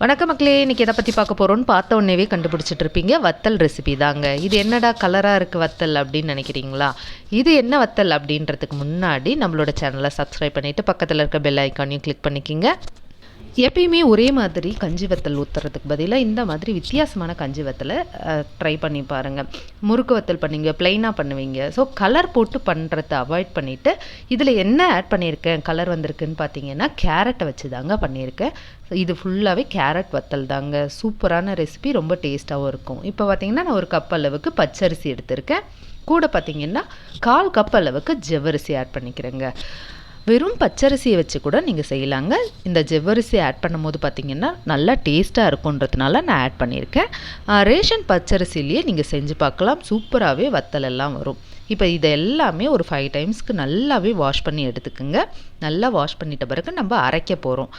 வணக்கம் மக்களே இன்றைக்கி எதை பற்றி பார்க்க போகிறோன்னு பார்த்த உடனேவே கண்டுபிடிச்சிட்டு இருப்பீங்க. வத்தல் ரெசிபி தாங்க. இது என்னடா கலராக இருக்குது வத்தல் அப்படின்னு நினைக்கிறீங்களா? இது என்ன வத்தல் அப்படின்றதுக்கு முன்னாடி நம்மளோட சேனலை சப்ஸ்கிரைப் பண்ணிவிட்டு பக்கத்தில் இருக்க பெல் ஐக்கானையும் கிளிக் பண்ணிக்கிங்க. எப்பயுமே ஒரே மாதிரி கஞ்சி வத்தல் ஊற்றுறதுக்கு பதிலாக இந்த மாதிரி வித்தியாசமான கஞ்சி வத்தலை ட்ரை பண்ணி பாருங்கள் முறுக்கு வத்தல் பண்ணுவீங்க ப்ளைனாக பண்ணுவீங்க. ஸோ கலர் போட்டு பண்ணுறத அவாய்ட் பண்ணிவிட்டு இதில் என்ன ஆட் பண்ணியிருக்கேன் கலர் வந்திருக்குன்னு பார்த்தீங்கன்னா கேரட்டை வச்சு தாங்க பண்ணியிருக்கேன். இது ஃபுல்லாகவே கேரட் வத்தல் தாங்க. சூப்பரான ரெசிபி ரொம்ப டேஸ்ட்டாகவும் இருக்கும். இப்போ பார்த்தீங்கன்னா நான் ஒரு கப் அளவுக்கு பச்சரிசி எடுத்திருக்கேன். கூட பார்த்தீங்கன்னா கால் கப் அளவுக்கு ஜவ்வரிசி ஆட் பண்ணிக்கிறேங்க. வெறும் பச்சரிசியை வச்சு கூட நீங்கள் செய்யலாங்க. இந்த ஜவ்வரிசி ஆட் பண்ணும்போது பார்த்தீங்கன்னா நல்லா டேஸ்ட்டாக இருக்குன்றதுனால நான் ஆட் பண்ணியிருக்கேன். ரேஷன் பச்சரிசிலேயே நீங்கள் செஞ்சு பார்க்கலாம். சூப்பராகவே வத்தல் எல்லாம் வரும். இப்போ இதை எல்லாமே ஒரு ஃபைவ் டைம்ஸ்க்கு நல்லாவே வாஷ் பண்ணி எடுத்துக்கோங்க. நல்லா வாஷ் பண்ணிட்ட பிறகு நம்ம அரைக்க போகிறோம்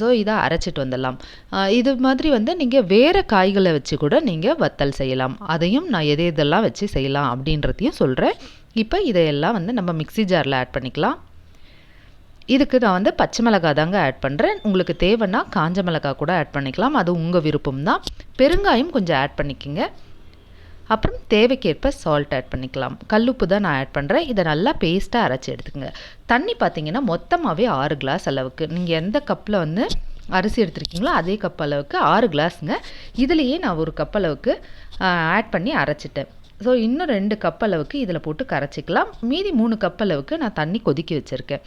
ஸோ இதை அரைச்சிட்டு வந்துடலாம். இது மாதிரி வந்து நீங்கள் வேறு காய்களை வச்சு கூட நீங்கள் வத்தல் செய்யலாம். அதையும் நான் எது எதெல்லாம் வச்சு செய்யலாம் அப்படின்றதையும் சொல்கிறேன் இப்போ இதையெல்லாம் வந்து நம்ம மிக்ஸி ஜாரில் ஆட் பண்ணிக்கலாம். இதுக்கு நான் வந்து பச்சை மிளகாய் தாங்க ஆட் பண்ணுறேன் உங்களுக்கு தேவைன்னா காஞ்ச மிளகாய் கூட ஆட் பண்ணிக்கலாம். அது உங்கள் விருப்பம் தான். பெருங்காயம் கொஞ்சம் ஆட் பண்ணிக்கோங்க. அப்புறம் தேவைக்கேற்ப சால்ட் ஆட் பண்ணிக்கலாம். கல்லுப்பு தான் நான் ஆட் பண்ணுறேன் இதை நல்லா பேஸ்ட்டாக அரைச்சி எடுத்துக்கோங்க. தண்ணி பார்த்தீங்கன்னா மொத்தமாகவே ஆறு கிளாஸ் அளவுக்கு. நீங்கள் எந்த கப்பில் வந்து அரிசி எடுத்துருக்கீங்களோ அதே கப் அளவுக்கு ஆறு கிளாஸுங்க இதுலேயே நான் ஒரு கப் அளவுக்கு ஆட் பண்ணி அரைச்சிட்டேன். ஸோ இன்னும் ரெண்டு கப் அளவுக்கு இதில் போட்டு கரைச்சிக்கலாம். மீதி மூணு கப் அளவுக்கு நான் தண்ணி கொதிக்க வச்சுருக்கேன்.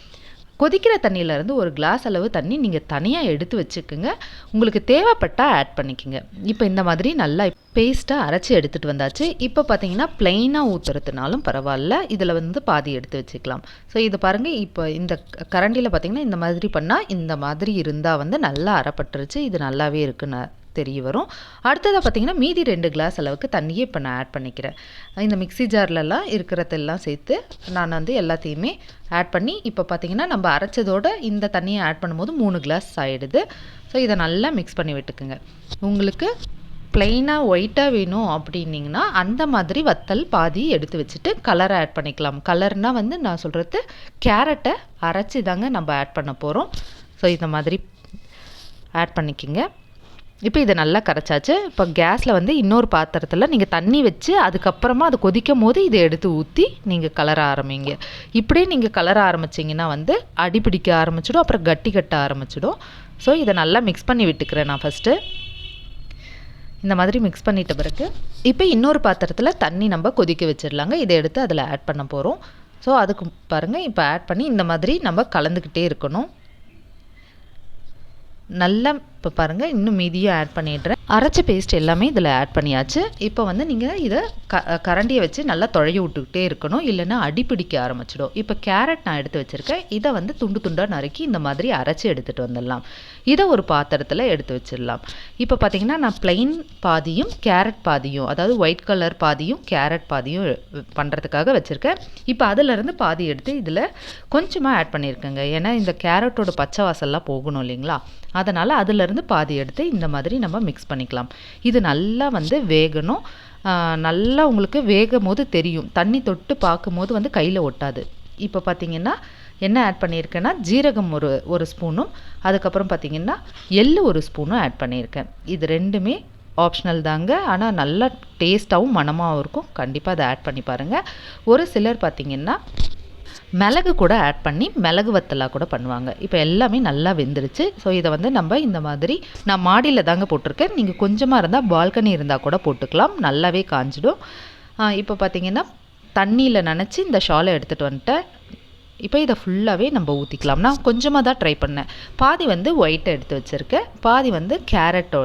கொதிக்கிற தண்ணியிலேருந்து ஒரு கிளாஸ் அளவு தண்ணி நீங்கள் தனியாக எடுத்து வச்சுக்கோங்க. உங்களுக்கு தேவைப்பட்டால் ஆட் பண்ணிக்கோங்க. இப்போ இந்த மாதிரி நல்லா பேஸ்ட்டாக அரைச்சி எடுத்துகிட்டு வந்தாச்சு. இப்போ பார்த்தீங்கன்னா ப்ளைனாக ஊற்றுறதுனாலும் பரவாயில்ல. இதில் வந்து பாதி எடுத்து வச்சுக்கலாம். ஸோ இது பாருங்கள் இப்போ இந்த கரண்டியில் பார்த்தீங்கன்னா இந்த மாதிரி பண்ணால் இந்த மாதிரி இருந்தால் வந்து நல்லா அரைப்பட்டுருச்சு. இது நல்லாவே இருக்குன்னு தெரிய வரும். அடுத்ததாக பார்த்தீங்கன்னா மீதி ரெண்டு கிளாஸ் அளவுக்கு தண்ணியே இப்போ நான் ஆட் பண்ணிக்கிறேன். இந்த மிக்ஸி ஜார்லலாம் இருக்கிறதெல்லாம் சேர்த்து நான் வந்து எல்லாத்தையுமே ஆட் பண்ணி இப்போ பார்த்தீங்கன்னா நம்ம அரைச்சதோட இந்த தண்ணியை ஆட் பண்ணும்போது மூணு கிளாஸ் ஆகிடுது ஸோ இதை நல்லா மிக்ஸ் பண்ணி விட்டுக்குங்க. உங்களுக்கு ப்ளைனாக ஒயிட்டாக வேணும் அப்படின்னிங்கன்னா அந்த மாதிரி வத்தல் பாதி எடுத்து வச்சுட்டு கலரை ஆட் பண்ணிக்கலாம். கலர்னால் வந்து நான் சொல்கிறது கேரட்டை அரைச்சி தாங்க நம்ம ஆட் பண்ண போகிறோம் ஸோ இந்த மாதிரி ஆட் பண்ணிக்கிங்க. இப்போ இதை நல்லா கரைச்சாச்சு. இப்போ கேஸில் வந்து இன்னொரு பாத்திரத்தில் நீங்கள் தண்ணி வச்சு அதுக்கப்புறமா அது கொதிக்கும் போது இதை எடுத்து ஊற்றி நீங்கள் கலர ஆரம்பிங்க. இப்படியே நீங்கள் கலர ஆரம்பிச்சிங்கன்னா வந்து அடி பிடிக்க ஆரம்பிச்சிடும் அப்புறம் கட்டி கட்ட ஆரம்பிச்சிடும். ஸோ இதை நல்லா மிக்ஸ் பண்ணி விட்டுக்கிறேன் நான் ஃபஸ்ட்டு இந்த மாதிரி மிக்ஸ் பண்ணிட்ட பிறகு இப்போ இன்னொரு பாத்திரத்தில் தண்ணி நம்ம கொதிக்க வச்சிடலாங்க. இதை எடுத்து அதில் ஆட் பண்ண போகிறோம் ஸோ அதுக்கு பாருங்கள் இப்போ ஆட் பண்ணி இந்த மாதிரி நம்ம கலந்துக்கிட்டே இருக்கணும். நல்லா இப்போ பாருங்கள் இன்னும் மீதியும் ஆட் பண்ணிடுறேன். அரைச்ச பேஸ்ட் எல்லாமே இதில் ஆட் பண்ணியாச்சு. இப்போ வந்து நீங்கள் இதை க கரண்டியை வச்சு நல்லா தொழைய விட்டுக்கிட்டே இருக்கணும். இல்லைன்னா அடி பிடிக்க ஆரம்பிச்சிடும். இப்போ கேரட் நான் எடுத்து வச்சுருக்கேன். இதை வந்து துண்டு துண்டாக நறுக்கி இந்த மாதிரி அரைச்சி எடுத்துகிட்டு வந்துடலாம். இதை ஒரு பாத்திரத்தில் எடுத்து வச்சிடலாம். இப்போ பார்த்தீங்கன்னா நான் ப்ளைன் பாதியும் கேரட் பாதியும் அதாவது ஒயிட் கலர் பாதியும் கேரட் பாதியும் பண்ணுறதுக்காக வச்சுருக்கேன். இப்போ அதிலேருந்து பாதி எடுத்து இதில் கொஞ்சமாக ஆட் பண்ணியிருக்கேங்க. ஏன்னா இந்த கேரட்டோட பச்சை வாசல்லாம் போகணும் இல்லைங்களா? அதனால் அதிலேருந்து பாதி எடுத்து இந்த மாதிரி நம்ம மிக்ஸ் பண்ணி பண்ணிக்கலாம். இது நல்லா வந்து வேகணும். நல்லா உங்களுக்கு வேகும் போது தெரியும். தண்ணி தொட்டு பார்க்கும்போது வந்து கையில் ஒட்டாது. இப்போ பார்த்தீங்கன்னா என்ன ஆட் பண்ணியிருக்கேன்னா ஜீரகம் ஒரு ஒரு ஸ்பூனும் அதுக்கப்புறம் பார்த்தீங்கன்னா எள்ளு ஒரு ஸ்பூனும் ஆட் பண்ணியிருக்கேன். இது ரெண்டுமே ஆப்ஷனல் தாங்க. ஆனால் நல்லா டேஸ்ட்டாகவும் மணமாகவும் இருக்கும். கண்டிப்பாக அதை ஆட் பண்ணி பாருங்கள் ஒரு சிலர் பார்த்திங்கன்னா மிளகு கூட ஆட் பண்ணி மிளகு வத்தலாக கூட பண்ணுவாங்க. இப்போ எல்லாமே நல்லா வெந்துருச்சு. ஸோ இதை வந்து நம்ம இந்த மாதிரி நான் மாடியில் தாங்க போட்டிருக்கேன். நீங்கள் கொஞ்சமாக இருந்தால் பால்கனி இருந்தால் கூட போட்டுக்கலாம். நல்லாவே காஞ்சிடும். இப்போ பார்த்தீங்கன்னா தண்ணியில் நினச்சி இந்த ஷாலை எடுத்துகிட்டு வந்துட்டேன். இப்போ இதை ஃபுல்லாகவே நம்ம ஊற்றிக்கலாம் நான் கொஞ்சமாக தான் ட்ரை பண்ணேன். பாதி வந்து ஒயிட்டை எடுத்து வச்சுருக்கேன். பாதி வந்து கேரட்டோ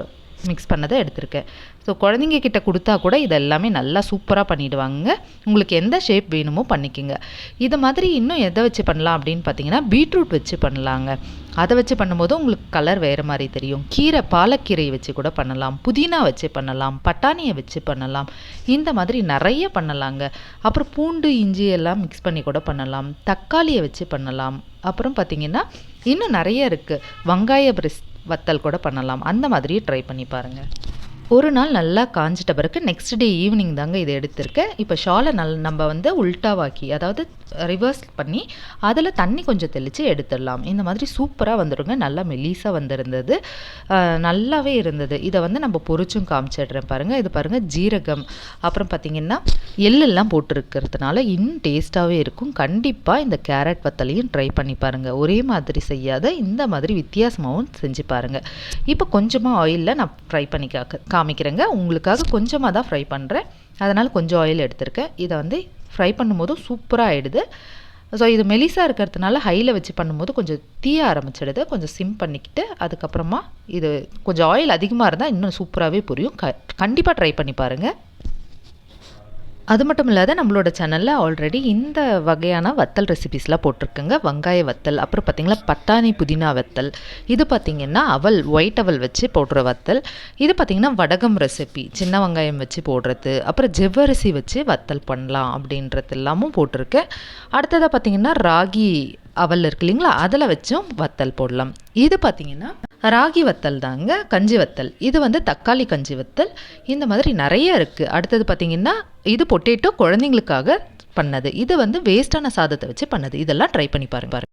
மிக்ஸ் பண்ணதை எடுத்திருக்கேன். ஸோ குழந்தைங்க கிட்ட கொடுத்தா கூட இதெல்லாமே நல்லா சூப்பராக பண்ணிவிடுவாங்க உங்களுக்கு எந்த ஷேப் வேணுமோ பண்ணிக்கோங்க. இது மாதிரி இன்னும் எதை வச்சு பண்ணலாம் அப்படின்னு பார்த்தீங்கன்னா பீட்ரூட் வச்சு பண்ணலாங்க. அதை வச்சு பண்ணும்போது உங்களுக்கு கலர் வேறு மாதிரி தெரியும். கீரை பாலக்கீரையை வச்சு கூட பண்ணலாம். புதினா வச்சு பண்ணலாம். பட்டாணியை வச்சு பண்ணலாம். இந்த மாதிரி நிறைய பண்ணலாங்க. அப்புறம் பூண்டு இஞ்சி எல்லாம் மிக்ஸ் பண்ணி கூட பண்ணலாம். தக்காளியை வச்சு பண்ணலாம். அப்புறம் பார்த்திங்கன்னா இன்னும் நிறைய இருக்குது வெங்காய பிரிஸ் வத்தல் கூட பண்ணலாம். அந்த மாதிரியே ட்ரை பண்ணி பாருங்கள் ஒரு நாள் நல்லா காஞ்சிட்ட பிறகு நெக்ஸ்ட் டே ஈவினிங் தாங்க இதை எடுத்திருக்கேன். இப்போ ஷாலை நல் நம்ம வந்து உல்ட்டாவாக்கி அதாவது ரிவர்ஸ் பண்ணி அதில் தண்ணி கொஞ்சம் தெளித்து எடுத்துடலாம். இந்த மாதிரி சூப்பராக வந்துடுங்க நல்லா மெலீஸாக வந்திருந்தது. நல்லாவே இருந்தது. இதை வந்து நம்ம பொரிச்சும் காமிச்சிடுறேன் பாருங்கள் இது பாருங்கள் ஜீரகம். அப்புறம் பார்த்திங்கன்னா எள்ளெல்லாம் போட்டிருக்கிறதுனால இன்னும் டேஸ்ட்டாகவே இருக்கும். கண்டிப்பாக இந்த கேரட் வத்தலையும் ட்ரை பண்ணி பாருங்கள் ஒரே மாதிரி செய்யாத இந்த மாதிரி வித்தியாசமாகவும் செஞ்சு பாருங்கள் இப்போ கொஞ்சமாக ஆயிலில் நான் ஃப்ரை பண்ணி காக்க காமிக்கிறேங்க. உங்களுக்காக கொஞ்சமாக தான் ஃப்ரை பண்ணுறேன் அதனால் கொஞ்சம் ஆயில் எடுத்திருக்கேன். இதை வந்து ஃப்ரை பண்ணும்போதும் சூப்பராக ஆகிடுது ஸோ இது மெலிசாக இருக்கிறதுனால ஹையில் வச்சு பண்ணும்போது கொஞ்சம் தீய ஆரம்பிச்சிடுது. கொஞ்சம் சிம் பண்ணிக்கிட்டு அதுக்கப்புறமா இது கொஞ்சம் ஆயில் அதிகமாக இருந்தால் இன்னும் சூப்பராகவே புரியும். க கண்டிப்பாக ட்ரை பண்ணி பாருங்கள் அது மட்டும் இல்லாத நம்மளோட சேனலில் ஆல்ரெடி இந்த வகையான வத்தல் ரெசிபிஸ்லாம் போட்டிருக்குங்க. வெங்காய வத்தல் அப்புறம் பார்த்திங்கன்னா பட்டாணி புதினா வத்தல் இது பார்த்திங்கன்னா அவல் ஒயிட் அவல் வச்சு போடுற வத்தல் இது பார்த்திங்கன்னா வடகம் ரெசிபி சின்ன வெங்காயம் வச்சு போடுறது அப்புறம் ஜெவ்வரிசி வச்சு வத்தல் பண்ணலாம் அப்படின்றது எல்லாமும் போட்டிருக்கேன் அடுத்ததாக பார்த்திங்கன்னா ராகி அவல் இருக்கு இல்லைங்களா? அதில் வச்சும் வத்தல் போடலாம். இது பார்த்திங்கன்னா ராகி வத்தல் தாங்க கஞ்சி வத்தல். இது வந்து தக்காளி கஞ்சி வத்தல். இந்த மாதிரி நிறைய இருக்குது அடுத்தது பார்த்திங்கன்னா இது பொட்டேட்டோ குழந்தைங்களுக்காக பண்ணது. இது வந்து வேஸ்ட்டான சாதத்தை வச்சு பண்ணது. இதெல்லாம் ட்ரை பண்ணி பாருங்க பாருங்க.